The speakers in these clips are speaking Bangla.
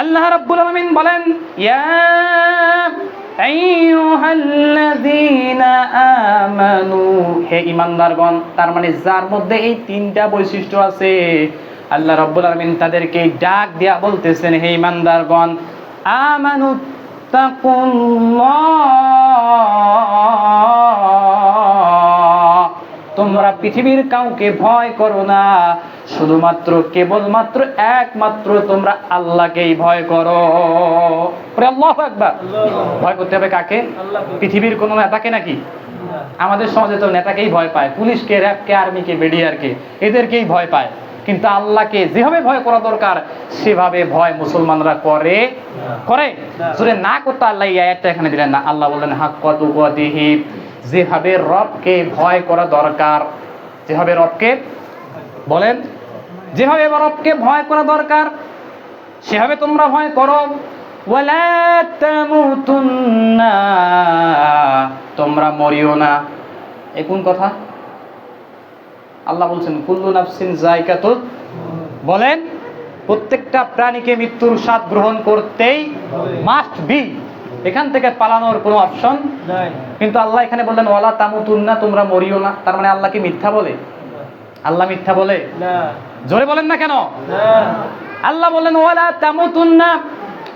আল্লাহ রাব্বুল আলামিন বলেন, ইয়া আইয়ুহাল্লাযীনা আমানু হে ঈমানদারগণ, তার মানে যার মধ্যে এই তিনটা বৈশিষ্ট্য আছে, আল্লাহ রাব্বুল আলামিন তাদেরকে ডাক দিয়া বলতেছেন, হে ঈমানদারগণ আমানু তাকুল্লাহ তোমরা পৃথিবীর কাউকে ভয় করো না। শুধুমাত্র কেবলমাত্র একমাত্র তোমরা আল্লাহকেই ভয় করো। আল্লাহ একবার ভয় করতে হবে কাকে? পৃথিবীর কোনো নেতাকে নাকি? আমাদের সমাজে তো নেতাকেই ভয় পায়। পুলিশকে র্যাবকে আর্মিকে বিডিআরকে এদেরকেই ভয় পায়। কিন্তু আল্লাহকে যেভাবে ভয় করা দরকার সেভাবে ভয় মুসলমানরা করে। করে? যদি না করতে আল্লাহ এই আয়াতটা এখানে দিলেন না। আল্লাহ বললেন হাক কত যেভাবে রবকে ভয় করা দরকার, যেভাবে রবকে, বলেন, যেভাবে রবকে ভয় করা দরকার, সেভাবে তোমরা ভয় করো। তোমরা মরিও না। এ কোন কথা? আল্লাহ বলছেন, কুল্লু নাফসিন জায়কাতুল বলেন, প্রত্যেকটা প্রাণীকে মৃত্যুর স্বাদ গ্রহণ করতেই মাস্ট বি এখান থেকে পালানোর কোনো অপশন কিন্তু আল্লাহ এখানে বললেন ওয়ালা তামুতুন্না তোমরা মরিও না। তার মানে আল্লাহ কি মিথ্যা বলে? আল্লাহ মিথ্যা বলে? জোরে বলেন না কেন? আল্লাহ বললেন ওয়ালা তামুতুন্না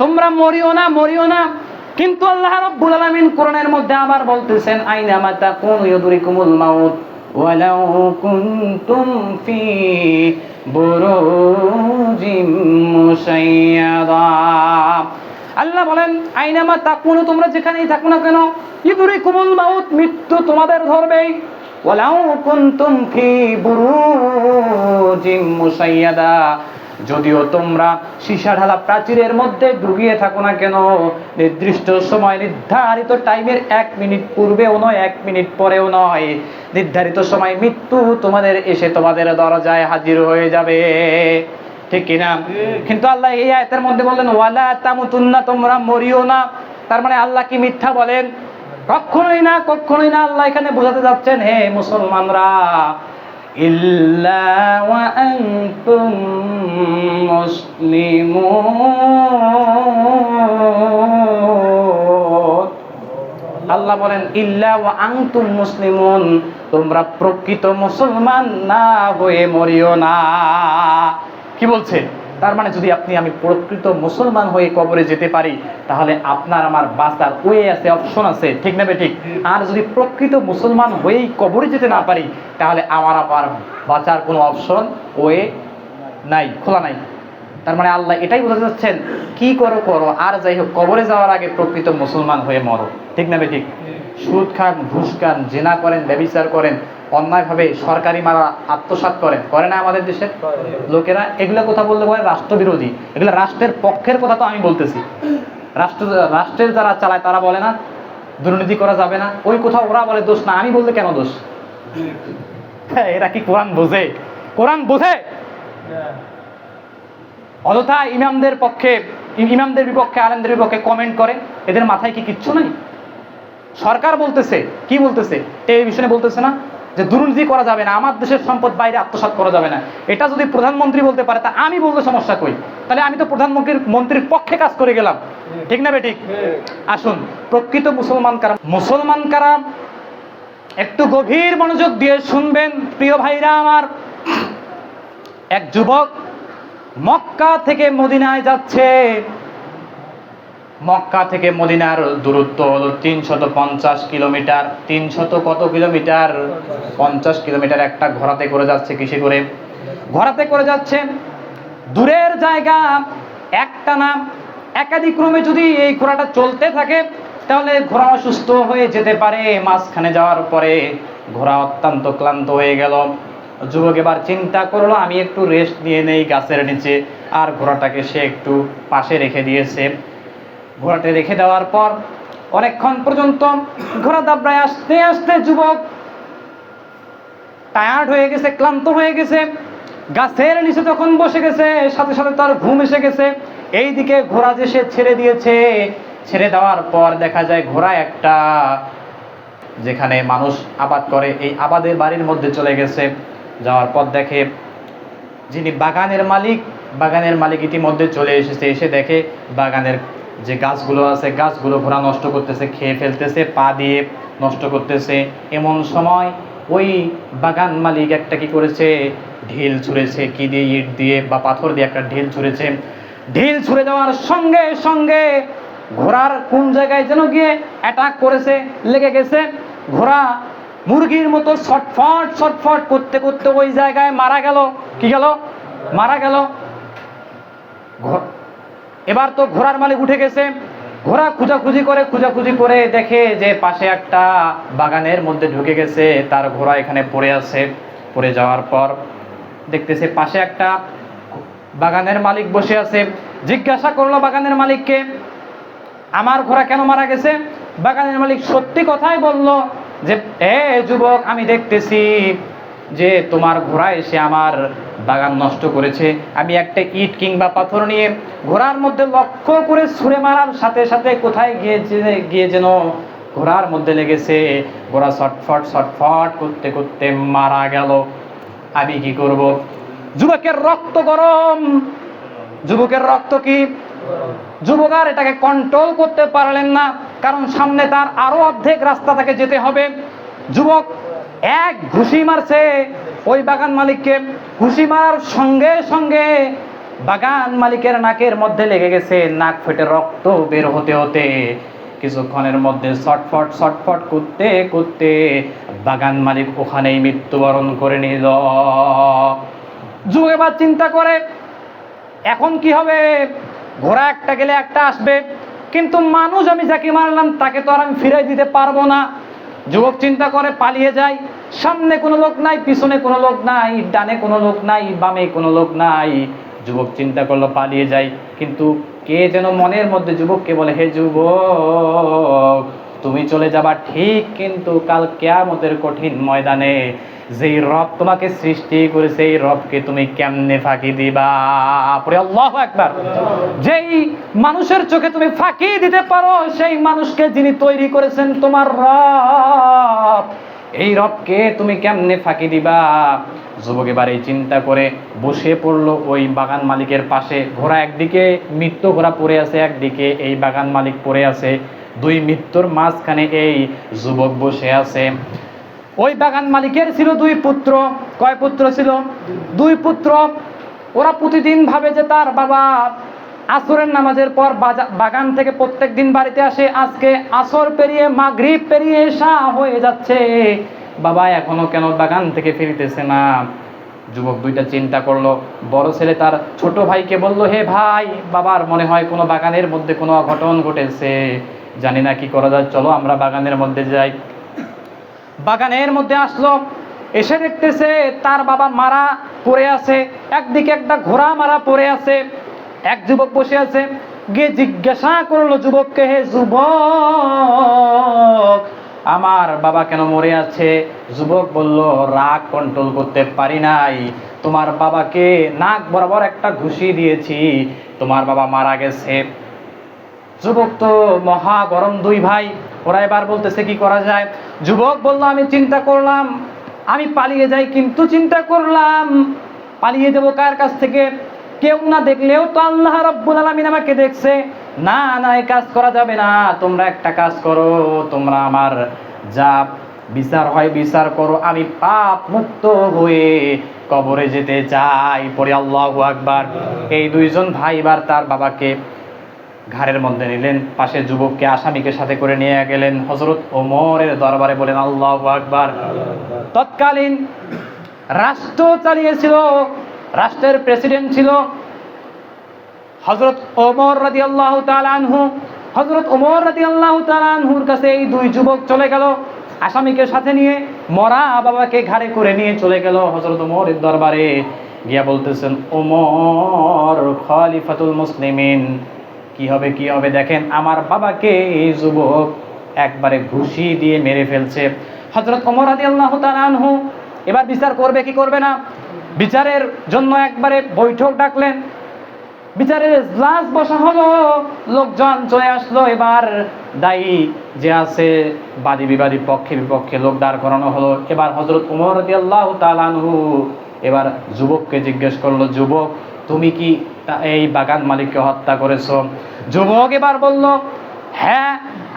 তোমরা মরিও না মরিও না। কিন্তু আল্লাহ রাব্বুল আলামিন কোরআনের মধ্যে আবার বলতেছেন আইনা মাতা কোন ইউদরিকুমুল মাউত ওয়ালাউ কুনতুম ফি বুরুজিম মুশাইয়াদা। আল্লাহ বলেন, আইনামা তাকুনু, তোমরা যেখানেই থাকো না কেন, ইদরিকুমুল মাউত, মৃত্যু তোমাদের ধরবেই। ওয়ালাউ কুনতুম ফি বুরুজিম মুশাইয়াদা যদিও তোমরা সীসা ঢালা প্রাচীরের মধ্যে ডুবিয়ে থাকো না কেন, নির্দিষ্ট সময় নির্ধারিত টাইমের এক মিনিট পূর্বেও নয়, এক মিনিট পরেও নয়। নির্ধারিত সময় মৃত্যু তোমাদের এসে তোমাদের দরজায় হাজির হয়ে যাবে। ঠিক কিনা? কিন্তু আল্লাহ এই আয়াতের মধ্যে বললেন, ওয়ালা তামুতুন্না, তোমরা মরিও না। তার মানে আল্লাহ কি মিথ্যা বলেন? কখনোই না কখনোই না আল্লাহ এখানে বোঝাতে যাচ্ছেন, হে মুসলমানরা আল্লাহ বলেন, ইল্লা ওয়া আনতুম মুসলিমুন, তোমরা প্রকৃত মুসলমান না হয়ে মরিও না। কি বলছে? তার মানে যদি আপনি, আমি প্রকৃত মুসলমান হয়ে কবরে যেতে পারি, তাহলে আপনার আমার বাঁচার ওয়ে আছে, অপশন আছে। ঠিক না ঠিক? আর যদি প্রকৃত মুসলমান হয়েই কবরে যেতে না পারি, তাহলে আমার আমার বাঁচার কোনো অপশন ওয়ে নাই, খোলা নাই। তার মানে আল্লাহ এটাই বোঝাতে চাচ্ছেন কি করো করো আর যাই হোক কবরে যাওয়ার আগে প্রকৃত মুসলমান হয়ে মরো। ঠিক না ঠিক সুদ খান ঘুষ খান জেনা করেন ব্যবিচার করেন অন্যায়ভাবে সরকারি মারা আত্মসাৎ করেন। করে না আমাদের দেশের লোকেরা এগুলো কথা বললে বলে রাষ্ট্রবিরোধী। এগুলো রাষ্ট্রের পক্ষের কথা তো আমি বলতেছি। রাষ্ট্র রাষ্ট্রের যারা চালায় তারা বলে না দুর্নীতি করা যাবে না। ওই কোথাও ওরা বলে দোষ না আমি বলতে কেন দোষ? হ্যাঁ, এরা কি কোরআন বোঝে? কোরআন বোঝে? অযথা ইমামদের পক্ষে, ইমামদের বিপক্ষে, আলেমদের বিপক্ষে কমেন্ট করে, এদের মাথায় কি কিচ্ছু নাই? সরকার বলতেছে, কি বলতেছে? টেলিভিশনে বলতেছে না যে দুর্নীতি করা যাবে না, আমার দেশের সম্পদ বাইরে আত্মসাৎ করা যাবে না। এটা যদি প্রধানমন্ত্রী বলতে পারে, তা আমি বলতে সমস্যা কই? তাহলে আমি তো প্রধানমন্ত্রীর, মন্ত্রীর পক্ষে কাজ করে গেলাম। ঠিক না বেঠিক আসুন, প্রকৃত মুসলমান কারা? মুসলমান কারা? একটু গভীর মনোযোগ দিয়ে শুনবেন, প্রিয় ভাইরা আমার। এক যুবক মক্কা থেকে মদিনায় যাচ্ছে। মক্কা থেকে মদিনার দূরত্ব হলো তিনশত পঞ্চাশ কিলোমিটার। তিনশত কত কিলোমিটার? পঞ্চাশ কিলোমিটার একটা ঘোড়াতে করে যাচ্ছে কিসে করে? ঘোড়াতে করে যাচ্ছে দূরের জায়গা একটা না একাধিক ক্রমে যদি এই ঘোড়াটা চলতে থাকে, তাহলে ঘোড়া অসুস্থ হয়ে যেতে পারে। মাঝখানে যাওয়ার পরে ঘোড়া অত্যন্ত ক্লান্ত হয়ে গেল। যুবক এবার চিন্তা করল, আমি একটু রেস্ট নিয়ে নেই গাছের নিচে। আর ঘোড়াটাকে সে একটু পাশে রেখে দিয়েছে। ঘোড়াটা রেখে দেওয়ার পর অনেকক্ষণ পর্যন্ত ঘোড়া দাবড়ায় আসতে আসতে যুবক টায়ার্ড হয়ে গেছে, ক্লান্ত হয়ে গেছে। গাছের নিচে তখন বসে গেছে, সাথে সাথে তার ঘুম এসে গেছে। এই দিকে ঘোড়া যে সে ছেড়ে দিয়েছে, ছেড়ে দেওয়ার পর দেখা যায় ঘোড়া একটা যেখানে মানুষ আবাদ করে, এই আবাদের বাড়ির মধ্যে চলে গেছে। যাওয়ার পর দেখে যিনি বাগানের মালিক বাগানের মালিক ইতিমধ্যে চলে এসেছে, এসে দেখে বাগানের যে গাছগুলো আছে, গাছগুলো ঘোড়া নষ্ট করতেছে, খেয়ে ফেলতেছে, পা দিয়ে নষ্ট করতেছে। এমন সময় ওই বাগান মালিক একটা কি করেছে? ঢিল ছুঁড়েছে, কি দিয়ে ইট দিয়ে বা পাথর দিয়ে একটা ঢিল ছুঁড়েছে। ঢিল ছুঁড়ে দেওয়ার সঙ্গে সঙ্গে ঘোড়ার কোন জায়গায় যেন গিয়ে অ্যাটাক করেছে, লেগে গেছে। ঘোড়া মুরগির মতো ছটফট ছটফট করতে করতে ওই জায়গায় মারা গেল। কি গেল? মারা গেল। এবার তো ঘোড়ার মালিক উঠে গেছে। ঘোড়া খুঁজাখুঁজি করে খুঁজাখুঁজি করে দেখে যে পাশে একটা বাগানের মধ্যে ঢুকে গেছে। তার ঘোড়া এখানে পড়ে আছে। পড়ে যাওয়ার পর দেখতেছে পাশে একটা বাগানের মালিক বসে আছে। জিজ্ঞাসা করল বাগানের মালিককে, আমার ঘোড়া কেন মারা গেছে? বাগানের মালিক সত্যি কথাই বলল যে, এ যুবক, আমি দেখতেছি যে তোমার ঘোড়া এসে আমার বাগান নষ্ট করেছে। আমি একটা ইট কিংবা পাথর নিয়ে ঘোড়ার মধ্যে লক্ষ্য করে ছুঁড়ে মারার সাথে সাথে কোথায় গিয়েছে, গিয়ে যেন ঘোড়ার মধ্যে লেগেছে। ঘোড়া ছটফট ছটফট করতে করতে মারা গেল। আমি কি করব? যুবকের রক্ত গরম। যুবকের রক্ত কি? যুবক আর এটাকে কন্ট্রোল করতে পারলেন না, কারণ সামনে তার আরও অর্ধেক রাস্তা তাকে যেতে হবে। যুবক এক ঘুষি মারছে ওই বাগান মালিককে। ঘুষি মারার সঙ্গে সঙ্গে বাগান মালিকের নাকের মধ্যে লেগে গেছে, নাক ফেটে রক্ত বের হতে হতে। কিছুক্ষণের মধ্যে ছটফট ছটফট করতে করতে বাগান মালিক ওখানেই মৃত্যুবরণ করে নিল। যুগ এবার চিন্তা করে, এখন কি হবে? ঘোড়া একটা গেলে একটা আসবে। কিন্তু মানুষ আমি যাকে মারলাম, তাকে তো আর আমি ফিরাই দিতে পারব না। যুবক চিন্তা করে পালিয়ে যায়। সামনে কোনো লোক নাই, পিছনে কোনো লোক নাই, ডানে কোনো লোক নাই, বামে কোনো লোক নাই। যুবক চিন্তা করল, পালিয়ে যায়। কিন্তু কে যেন মনের মধ্যে যুবককে বলে, হে যুবক, তুমি চলে যাবা ঠিক কিন্তু কাল কেয়ামতের কঠিন ময়দানে। যেই রব তোমাকে সৃষ্টি করেছে, এই রবকে তুমি কেমনে ফাঁকি দিবা? আল্লাহ একবার যেই মানুষের চোখে তুমি ফাঁকি দিতে পারো, সেই মানুষকে যিনি তৈরি করেছেন তোমার রব, এই রবকে তুমি কেমনে ফাঁকি দিবা? যুবক এবার এই চিন্তা করে বসে পড়ল ওই বাগান মালিকের পাশে। ঘোড়া একদিকে মৃত্যু ঘোড়া পড়ে আছে একদিকে, এই বাগান মালিক পড়ে আছে। দুই মৃত্যুর মাঝখানে এই যুবক বসে আছে। ওই বাগান মালিকের ছিল দুই পুত্র। কয় পুত্র ছিল? দুই পুত্র। ওরা প্রতিদিন ভাবে যে তার বাবা আসরের নামাজের পর বাগান থেকে প্রত্যেক দিন বাড়িতে আসে। আজকে আসর পেরিয়ে, মাগরিব পেরিয়ে এসা হয়ে যাচ্ছে। বাবা এখনও কেন বাগান থেকে ফিরিতেছে না? যুবক দুইটা চিন্তা করল। বড় ছেলে তার ছোট ভাইকে বলল, হে ভাই, বাবার মনে হয় কোনো বাগানের মধ্যে কোনো অঘটন ঘটেছে। জানি না কি করা যায়। চলো আমরা বাগানের মধ্যে যাই। বাগানের মধ্যে আসলো, এসে দেখতেছে তার বাবা মারা পড়ে আছে, একদিকে একটা ঘোড়া মারা পড়ে আছে, এক যুবক বসে আছে। গিয়ে জিজ্ঞাসা করল যুবককে, হে যুবক, আমার বাবা কেন মরে আছে? যুবক বলল, রাগ কন্ট্রোল করতে পারি নাই। তোমার বাবাকে নাক বরাবর একটা ঘুষি দিয়েছি। তোমার বাবা মারা গেছে। যুবক তো মহা গরম দুই ভাই, ওরা এবার বলতেছে কি করা যায়? যুবক বলল, আমি চিন্তা করলাম, আমি পালিয়ে যাই কিন্তু চিন্তা করলাম, পালিয়ে যাব কার কাছ থেকে? কেউ না দেখলেও তো আল্লাহ রব্বুল আলামিন আমাকে দেখছে। না না, এই কাজ করা যাবে না, তোমরা একটা কাজ করো, তোমরা আমার যা বিচার হয়, বিচার করো, আমি পাপ মুক্ত হয়ে কবরে যেতে চাই। পরে আল্লাহ আকবার। এই দুইজন ভাই এবার তার বাবাকে ঘাড়ের মধ্যে নিলেন পাশে যুবককে আসামিকে সাথে করে নিয়ে গেলেন। হজরত ওমরের দরবারে বলেন আল্লাহ আকবার। তৎকালীন রাষ্ট্র চালিয়েছিল রাষ্ট্রের প্রেসিডেন্ট ছিল হজরত ওমর রাদি আল্লাহ আনহু। হজরত ওমর রাদি আল্লাহ আনহুর কাছে এই দুই যুবক চলে গেল আসামিকে সাথে নিয়ে মরা বাবাকে ঘাড়ে করে নিয়ে চলে গেল হজরত ওমরের দরবারে। গিয়া বলতেছেন ওমর খলিফাতুল মুসলিমিন। কি হবে কি হবে? দেখেন, আমার বাবাকে এই যুবক একবারে ঘুষি দিয়ে মেরে ফেলছে। হজরত ওমর রাদি আল্লাহ আনহু এবার বিচার করবে, কি করবে না? বিচারের জন্য একবারে বৈঠক ডাকলেন। বিচারের ইজলাস বসা হলো, লোকজন চলে আসলো। এবার দায়ী যে আছে, বাদী বিবাদী, পক্ষে বিপক্ষে লোক দাঁড় করানো হলো। এবার হজরত উমর রাদিয়াল্লাহু তাআলা আনহু এবার যুবককে জিজ্ঞেস করল, যুবক তুমি কি এই বাগান মালিককে হত্যা করেছ? যুবক এবার বলল হ্যাঁ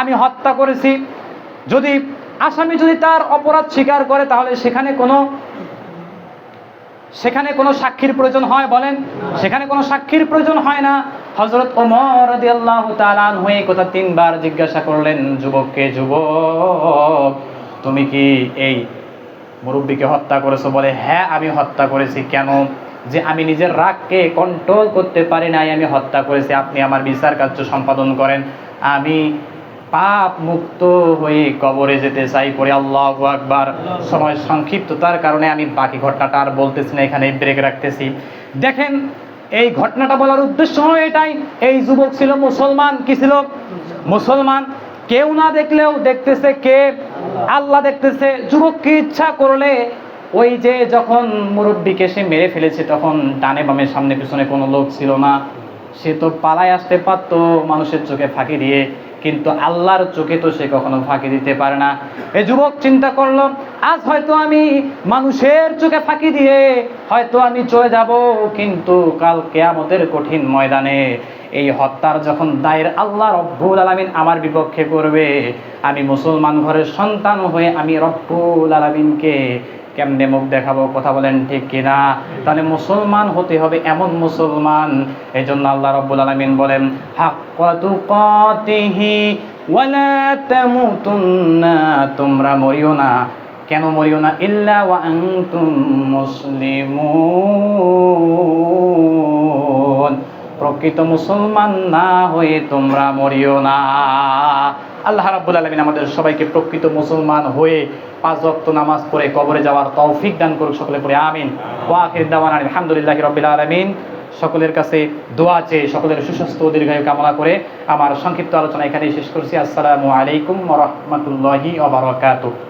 আমি হত্যা করেছি। যদি আসামি যদি তার অপরাধ স্বীকার করে, তাহলে সেখানে কোনো সেখানে কোনো সাক্ষীর প্রয়োজন হয়? বলেন, সেখানে কোনো সাক্ষীর প্রয়োজন হয় না। হজরত ওমর আনহু এই কথা তিনবার জিজ্ঞাসা করলেন, যুবককে, যুবক, তুমি কি এই মুরব্বীকে হত্যা করেছ? বলে হ্যাঁ আমি হত্যা করেছি। কেন? যে আমি নিজের রাগকে কন্ট্রোল করতে পারি নাই, আমি হত্যা করেছি, আপনি আমার বিচার কার্য সম্পাদন করেন। আমি পাপ মুক্ত হয়ে কবরে যেতে চাই পরে আল্লাহ আকবার। সময় সংক্ষিপ্ততার কারণে আমি বাকি ঘটনাটা আর বলতেছি না এখানে ব্রেক রাখতেছি। দেখেন, এই ঘটনাটা বলার উদ্দেশ্য হলো এটাই, এই যুবক ছিল মুসলমান, কি ছিল? মুসলমান। কেউ না দেখলেও দেখতেছে কে? আল্লাহ দেখতেছে। যুবককে ইচ্ছা করলে ওই যে যখন মুরব্বীকে সে মেরে ফেলেছে, তখন ডানে বামে সামনে পিছনে কোনো লোক ছিল না। সে তো পালায় আসতে পারতো মানুষের চোখে ফাঁকি দিয়ে, কিন্তু আল্লাহর চোখে তো সে কখনো ফাঁকি দিতে পারে না। এই যুবক চিন্তা করল, আজ হয়তো আমি মানুষের চোখে ফাঁকি দিয়ে হয়তো আমি চলে যাব, কিন্তু কাল কেয়ামতের কঠিন ময়দানে এই হত্যার যখন দায়ের আল্লাহ রব্বুল আলামিন আমার বিপক্ষে করবে, আমি মুসলমান ঘরের সন্তান হয়ে আমি রব্বুল আলামিনকে কেমনে মুখ দেখাবো, কথা বলেন ঠিক কিনা? তাহলে মুসলমান হতে হবে এমন মুসলমান। এই জন্য আল্লাহ রব্বুল আলমিন বলেন তোমরা মরিও না। কেন মরিও না? ইল্লা ওয়া আনতুম মুসলিমুন। প্রকৃত মুসলমান না হয়ে তোমরা মরিও না। আল্লাহ রাব্বুল আলামিন আমাদের সবাইকে প্রকৃত মুসলমান হয়ে পাঁচ ওয়াক্ত নামাজ পড়ে কবরে যাওয়ার তৌফিক দান করুক সকলে পড়ে, আমিন। ওয়া আখির দাওয়ানা আলহামদুলিল্লাহি রাব্বিল আলামিন। সকলের কাছে দোয়া চেয়ে সকলের সুস্বাস্থ্য দীর্ঘায়ু কামনা করে আমার সংক্ষিপ্ত আলোচনা এখানেই শেষ করছি। আসসালামু আলাইকুম রাহমাতুল্লাহি ওয়া বারাকাতুহু।